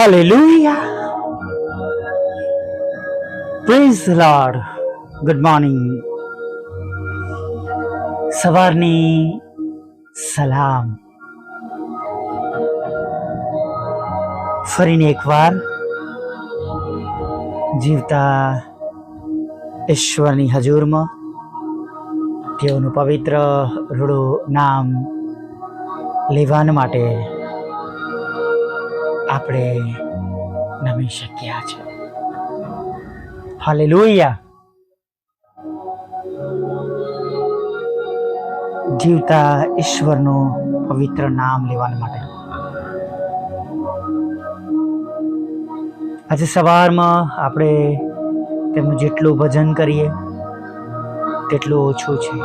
Hallelujah. The Lord. Good morning. સવારની સલામ ફરીને એકવાર જીવતા ઈશ્વરની હજુરમાં તેઓનું પવિત્ર રૂડું નામ લેવાન માટે આપણે નમી શક્યા છે. હાલેલુયા. જીવતા ઈશ્વરનું પવિત્ર નામ લેવા માટે. આજે સવારમાં આપણે તેમનું જેટલું ભજન કરીએ, તેટલું ઓછું છે.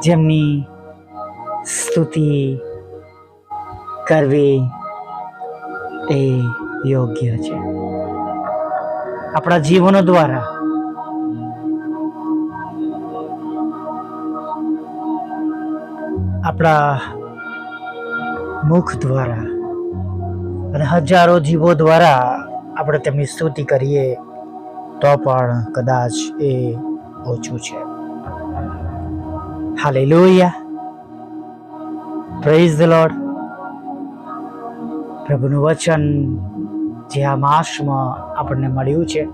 જેમની સ્તુતિ કરવી તે યોગ્ય છે. આપણા જીવનો દ્વારા. આપણા મુખ દ્વારા અને હજારો જીવો દ્વારા આપણે તેમની સ્તુતિ કરીએ તો પણ કદાચ એ ઓછું છે. હાલેલુયા. પ્રેઝ ધ લોર્ડ પ્રભુનું વચન જે આ માસમાં આપણને મળ્યું છે.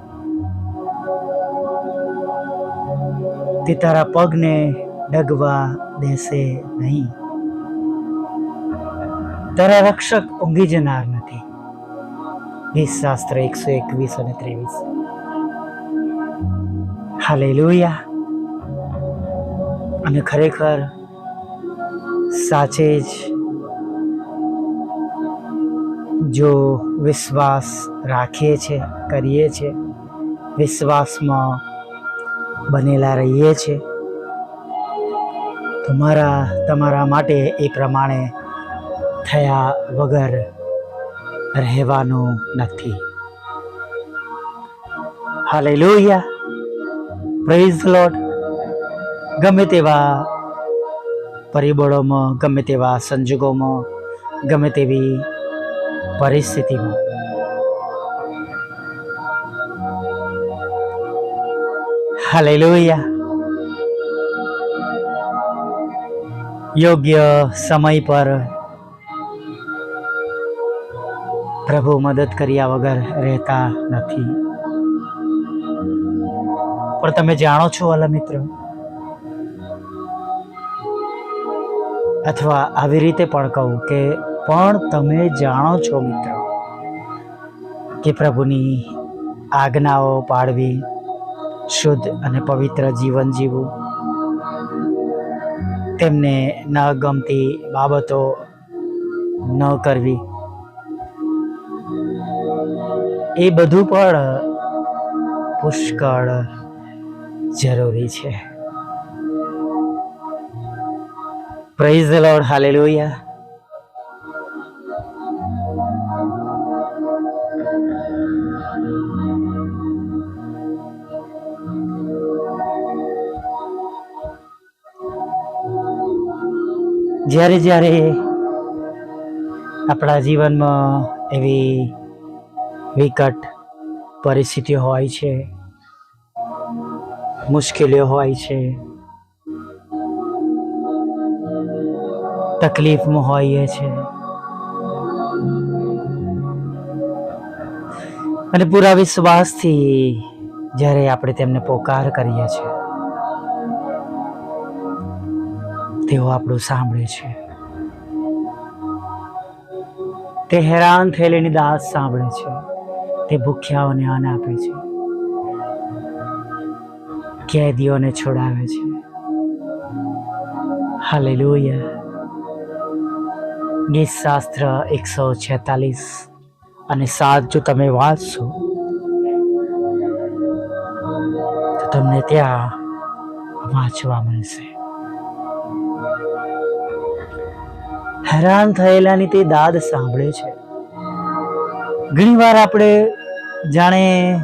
તે તારા પગને ડગવા દેશે નહીં. તારા રક્ષક ઊંઘી જનાર નથી. વીસ શાસ્ત્ર એકસો એકવીસ અને ત્રેવીસ. હાલેલુયા. અને ખરેખર સાચે જ જો વિશ્વાસ રાખીએ છે, કરીએ છે, વિશ્વાસમાં બનેલા રહીએ છે, તો મારા, તમારા માટે એ પ્રમાણે થયા વગર રહેવાનું નથી. હાલેલુયા. પ્રેઝ લોટ ગમે તેવા પરિબળોમાં, ગમે તેવા સંજોગોમાં, ગમે તેવી પરિસ્થિતિમાં હાલેલુયા યોગ્ય સમય પર પ્રભુ મદદ કર્યા વગર રહેતા નથી પણ તમે જાણો છો વાલા મિત્ર અથવા આવી રીતે પણ કહું કે પણ તમે જાણો છો મિત્ર, કે પ્રભુની આજ્ઞાઓ પાળવી, શુદ્ધ અને પવિત્ર જીવન જીવવું, તેમને ન ગમતી બાબતો ન કરવી, એ બધું પણ પુષ્કળ જરૂરી છે. પ્રેઝ લોર્ડ હાલેલુયા જ્યારે જ્યારે આપણા જીવનમાં એવી વિકટ પરિસ્થિતિ હોય છે, મુશ્કેલીઓ હોય છે તકલીફમાં હોઈએ છે, અને પૂરા વિશ્વાસથી જ્યારે આપણે તેમને પોકાર કરીએ છીએ તેઓ આપણું સાંભળે છે. તે હેરાન થયેલીની દાત સાંભળે છે. તે ભૂખ્યાઓને અન્ન આપે છે. કેદીઓને છોડાવે છે. હાલે ગીત શાસ્ત્ર એકસો છેતાલીસ અને સાત જો તમે વાંચશો, તો તમને ત્યાં વાંચવા મળશે. હેરાન થયેલાની તે દાદ સાંભળે છે. ઘણીવાર આપણે જાણે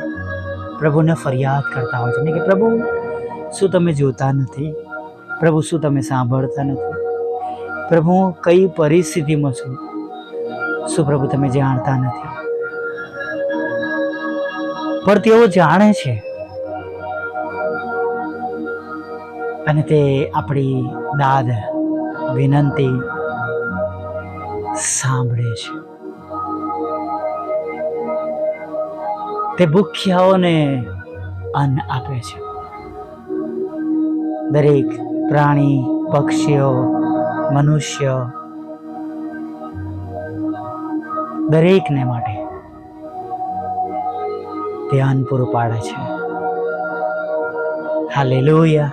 પ્રભુને ફરિયાદ કરતા હોય છે કે, પ્રભુ, શું તમે જોતા નથી? પ્રભુ, શું તમે સાંભળતા નથી? પ્રભુ કઈ પરિસ્થિતિમાં છું? શું પ્રભુ તમે જાણતા નથી? પણ તેઓ જાણે છે. અને તે આપણી દાદ, વિનંતી સાંભળે છે. તે ભૂખ્યાઓને અન્ન આપે છે. દરેક પ્રાણી, પક્ષીઓ, મનુષ્ય, દરેકને માટે ધ્યાન પૂરું પાડે છે. હાલેલુયા.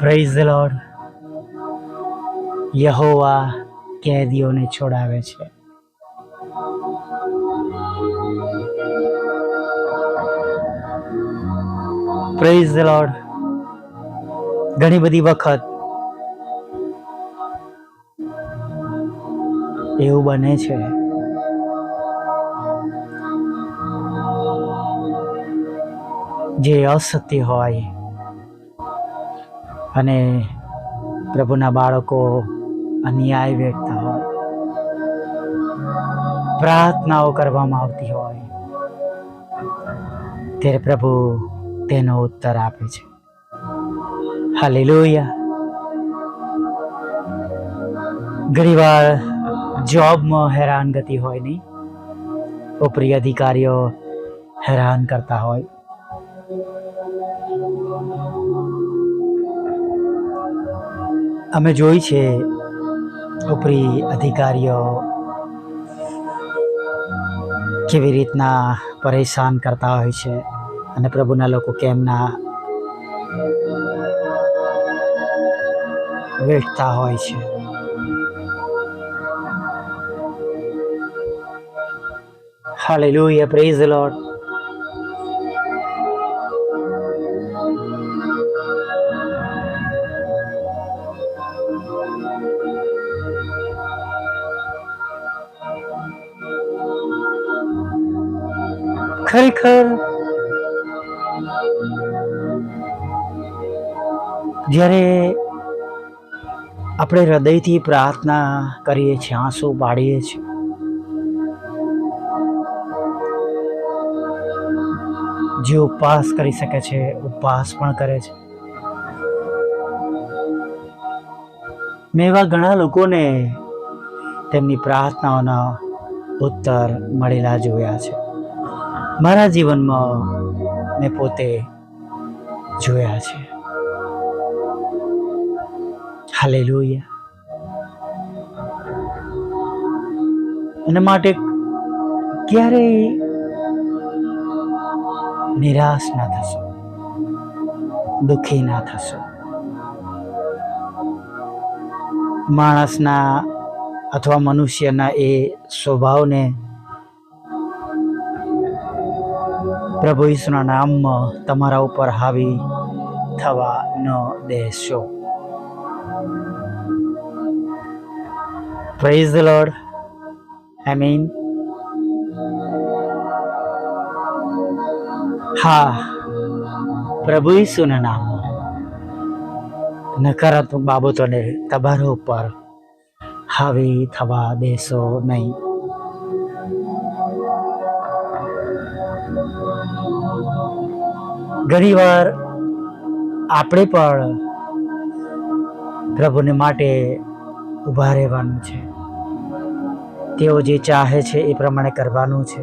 પ્રેઝ ધ લોર્ડ યહોવા કેદીઓને છોડાવે છે. પ્રેઝ ધ લોર્ડ ઘણી બધી વખત એવું બને છે. જે અસત્ય હોય અને પ્રભુના બાળકો અન્યાય વેઠતા હોય. પ્રાર્થનાઓ કરવામાં આવતી હોય. ત્યારે પ્રભુ તેનો ઉત્તર આપે છે. હાલેલુયા. ઘણીવાર જોબમાં હેરાનગતિ હોય નહીં. ઉપરી અધિકારીઓ હેરાન કરતા હોય. અમે જોઈ છે ઉપરી અધિકારીઓ કેવી રીતના પરેશાન કરતા હોય છે અને પ્રભુના લોકો કેમના વેઠતા હોય છે. Hallelujah, પ્રેઝ the ખરેખર જ્યારે આપણે હૃદયથી પ્રાર્થના કરીએ છીએ, આંસુ પાડીએ છીએ, જે ઉપવાસ કરી શકે છે, ઉપવાસ પણ કરે છે. મેં એવા ઘણા લોકોને તેમની પ્રાર્થનાઓના ઉત્તર મળેલા જોયા છે. મારા જીવનમાં મેં પોતે જોયા છે. હાલે અને માટે ક્યારેય નિરાશ ના થશો. દુઃખી ના થશો. માણસના અથવા મનુષ્યના એ સ્વભાવને પ્રભુ ઈસુના નામમાં તમારા ઉપર હાવી થવા ન દેશો. પ્રેઝ લોર્ડ આઈ મીન હા, પ્રભુ ઈસુના નામ નકારાત્મક બાબતોને તમારા ઉપર હાવી થવા દેશો નહીં. ઘણીવાર આપણે પણ પ્રભુને માટે ઊભા રહેવાનું છે. તેઓ જે ચાહે છે એ પ્રમાણે કરવાનું છે.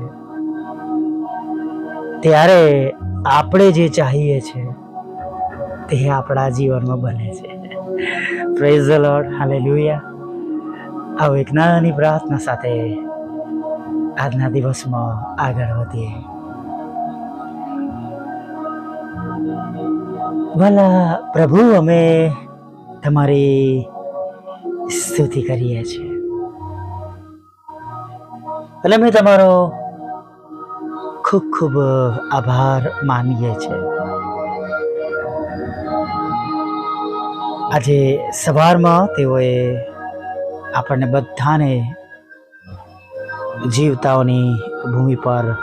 ત્યારે આપણે જે ચાહીએ છે તે આપણા જીવનમાં બને છે. પ્રેઝ ધ લોર્ડ હાલેલુયા આવો એક નાની પ્રાર્થના સાથે આજના દિવસમાં આગળ વધીએ. ભલા પ્રભુ, અમે તમારી સ્તુતિ કરીએ છીએ. અને અમે તમારો ખૂબ ખૂબ આભાર માનીએ છીએ. આજે સવારમાં તેઓએ આપણને બધાને જીવતાઓની ભૂમિ પર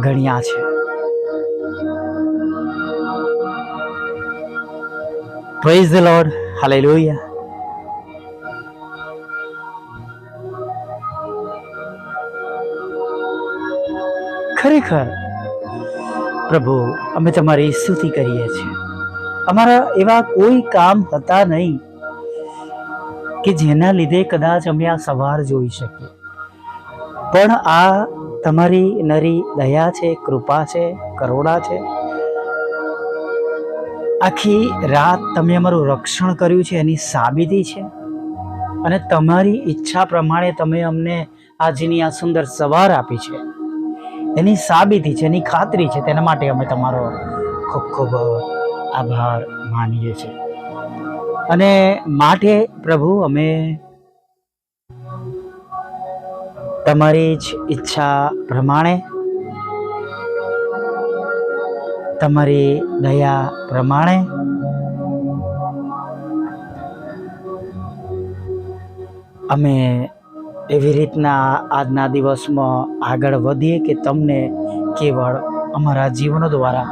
ગણ્યા છે. Praise the Lord. Hallelujah. ખરેખર, પ્રભુ, અમે તમારી સ્તુતિ કરીએ છીએ અમારા એવા કોઈ કામ હતા નહીં કે જેના લીધે કદાચ અમે આ સવાર જોઈ શકીએ પણ આ તમારી નરી દયા છે, કૃપા છે, કરુણા છે આખી રાત તમે અમારું રક્ષણ કર્યું છે, એની સાબિતી છે. અને તમારી ઈચ્છા પ્રમાણે તમે અમને આજની આ સુંદર સવાર આપી છે. એની સાબિતી છે, એની ખાતરી છે, તેના માટે અમે તમારો ખૂબ ખૂબ આભાર માનીએ છીએ. અને માટે પ્રભુ, અમે તમારી જ ઈચ્છા પ્રમાણે તમારી દયા પ્રમાણે અમે એવી રીતના આજના દિવસમાં આગળ વધીએ કે તમને કેવળ અમારા જીવનો દ્વારા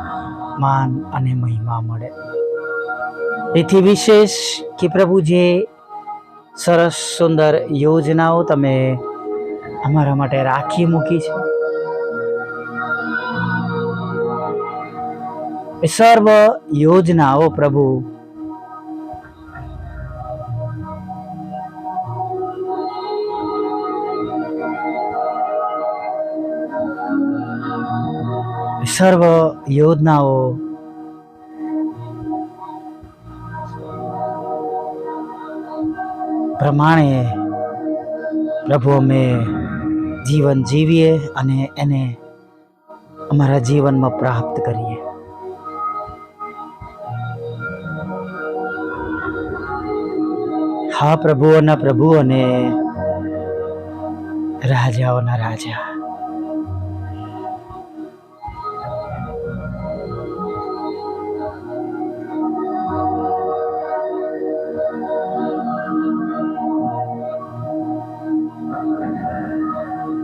માન અને મહિમા મળે. એથી વિશેષ કે પ્રભુ જે સરસ સુંદર યોજનાઓ તમે અમારા માટે રાખી મૂકી છે. સર્વ યોજનાઓ પ્રભુ. સર્વ યોજનાઓ. પ્રમાણે પ્રભુ અમે જીવન જીવીએ અને એને અમારા જીવનમાં પ્રાપ્ત કરીએ. હા પ્રભુઓના પ્રભુ અને રાજાઓના રાજા.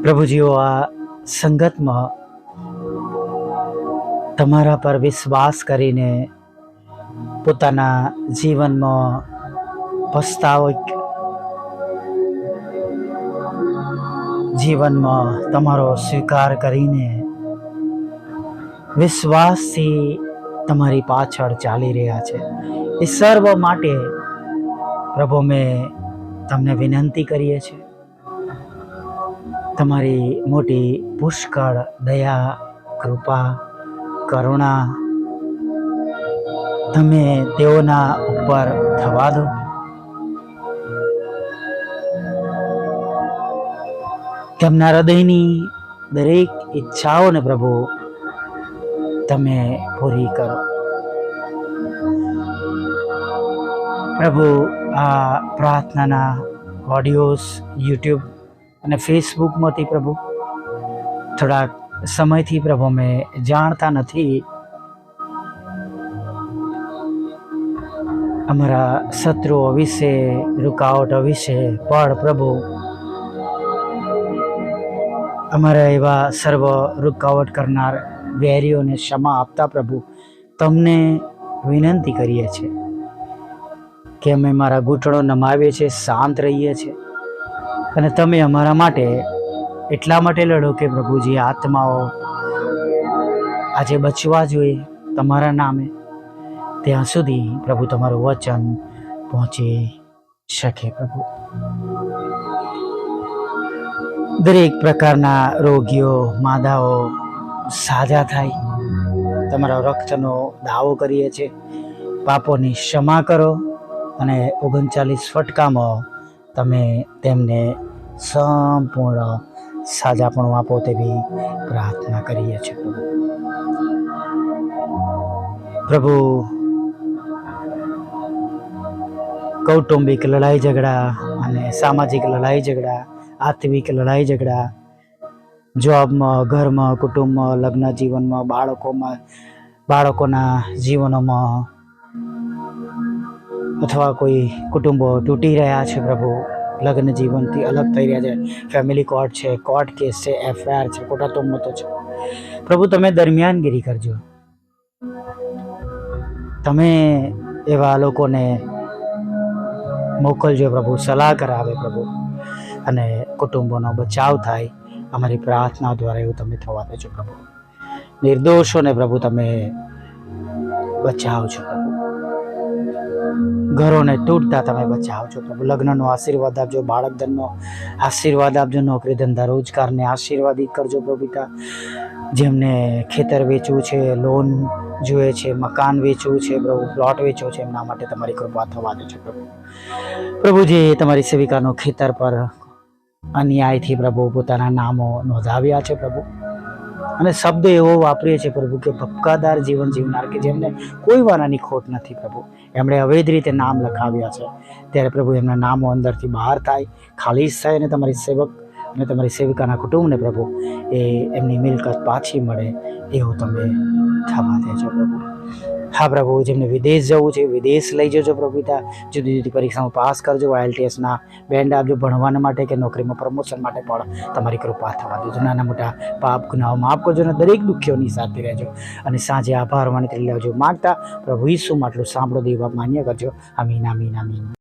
પ્રભુજીઓ, આ સંગતમાં તમારા પર વિશ્વાસ કરીને પોતાના જીવનમાં પસ્તાવો જીવનમાં તમારો સ્વીકાર કરીને વિશ્વાસથી તમારી પાછળ ચાલી રહ્યા છે. એ સર્વ માટે પ્રભુ, મેં તમને વિનંતી કરીએ છીએ. તમારી મોટી પુષ્કળ દયા, કૃપા, કરુણા તમે તેઓના ઉપર થવા દો. તેમના હૃદયની દરેક ઈચ્છાઓને પ્રભુ, તમે પૂરી કરો. પ્રભુ, આ પ્રાર્થનાના ઓડિયોઝ, યુટ્યુબ અને ફેસબુકમાંથી પ્રભુ, થોડાક સમયથી પ્રભુ અમે જાણતા નથી. અમારા શત્રુઓ વિશે, રૂકાવટો વિશે પણ પ્રભુ અમારા એવા સર્વ રૂકાવટ કરનાર વેરીઓને ક્ષમા આપતા પ્રભુ, તમને વિનંતી કરીએ છીએ કે અમે મારા ઘૂંટણો નમાવીએ છીએ, શાંત રહીએ છીએ અને તમે અમારા માટે એટલા માટે લડો કે પ્રભુજી આત્માઓ આજે બચવા જોઈએ તમારા નામે. ત્યાં સુધી પ્રભુ તમારું વચન પહોંચી શકે પ્રભુ. દરેક પ્રકારના રોગીઓ, માદાઓ સાજા થાય. તમારા રક્તનો દાવો કરીએ છીએ પાપોની ક્ષમા કરો અને ઓગણચાલીસ ફટકામાં તમે તેમને સંપૂર્ણ સાજાપણું આપો તેવી પ્રાર્થના કરીએ છીએ પ્રભુ, કૌટુંબિક લડાઈ ઝઘડા અને સામાજિક લડાઈ ઝઘડા આત્મિક લડાઈ ઝઘડા, જોબમાં, ઘરમાં, કુટુંબમાં, લગ્ન જીવનમાં, બાળકોમાં, બાળકોના જીવનોમાં અથવા કોઈ કુટુંબો તૂટી રહ્યા છે પ્રભુ. લગ્ન જીવનથી અલગ થઈ રહ્યા છે. ફેમિલી કોર્ટ છે કોર્ટ કેસ છે એફઆઈઆર છે ખોટા તોમતો છે. પ્રભુ, તમે દરમિયાનગીરી કરજો. તમે એવા લોકોને મોકલજો પ્રભુ, સલાહ કરાવે પ્રભુ. અને કુટુંબોનો બચાવ થાય, અમારી પ્રાર્થના દ્વારા એવું તમે થવા દેજો પ્રભુ. નિર્દોષોને પ્રભુ તમે બચાવજો પ્રભુ. ઘરોને તૂટતા તમે બચાવજો પ્રભુ. લગ્નનો આશીર્વાદ આપજો બાળક ધનનો આશીર્વાદ આપજો નોકરી ધંધા રોજગારને આશીર્વાદિત કરજો પ્રભુ જેમને ખેતર વેચવું છે, લોન જોઈએ છે, મકાન વેચવું છે પ્રભુ, પ્લોટ વેચવો છે, એમના માટે તમારી કૃપા થવા દેજો પ્રભુ. પ્રભુ જે તમારી સેવિકાનો ખેતર પર અન્યાયથી પ્રભુ પોતાના નામો નોંધાવ્યા છે પ્રભુ. અને શબ્દ એવો વાપરીએ છીએ પ્રભુ કે ભપકાદાર જીવન જીવનાર કે જેમને કોઈ વાનાની ખોટ નથી પ્રભુ. એમણે અવૈધ રીતે નામ લખાવ્યા છે. ત્યારે પ્રભુ એમના નામો અંદરથી બહાર થાય, ખાલી થાય અને તમારી સેવક અને તમારી સેવિકાના કુટુંબને પ્રભુ એ એમની મિલકત પાછી મળે એવું તમે થવા દેજો પ્રભુ. હા પ્રભુ, જેમને વિદેશ જવું છે, વિદેશ લઈ જજો પ્રભુ પિતા. જુદી જુદી પરીક્ષામાં પાસ કરજો આઈએલટીએસના બેન્ડ આપજો, ભણવાના માટે કે નોકરીમાં પ્રમોશન માટે પણ તમારી કૃપા થવા દેજો. નાના મોટા પાપ, ગુનાઓ માફ કરજો અને દરેક દુઃખીઓની સાથે રહેજો. અને સાંજે આભાર માની લેજો માગતા પ્રભુ ઈસુ માટલું સાંભળો, દેવા માન્ય કરજો. અમીન મીના અમીન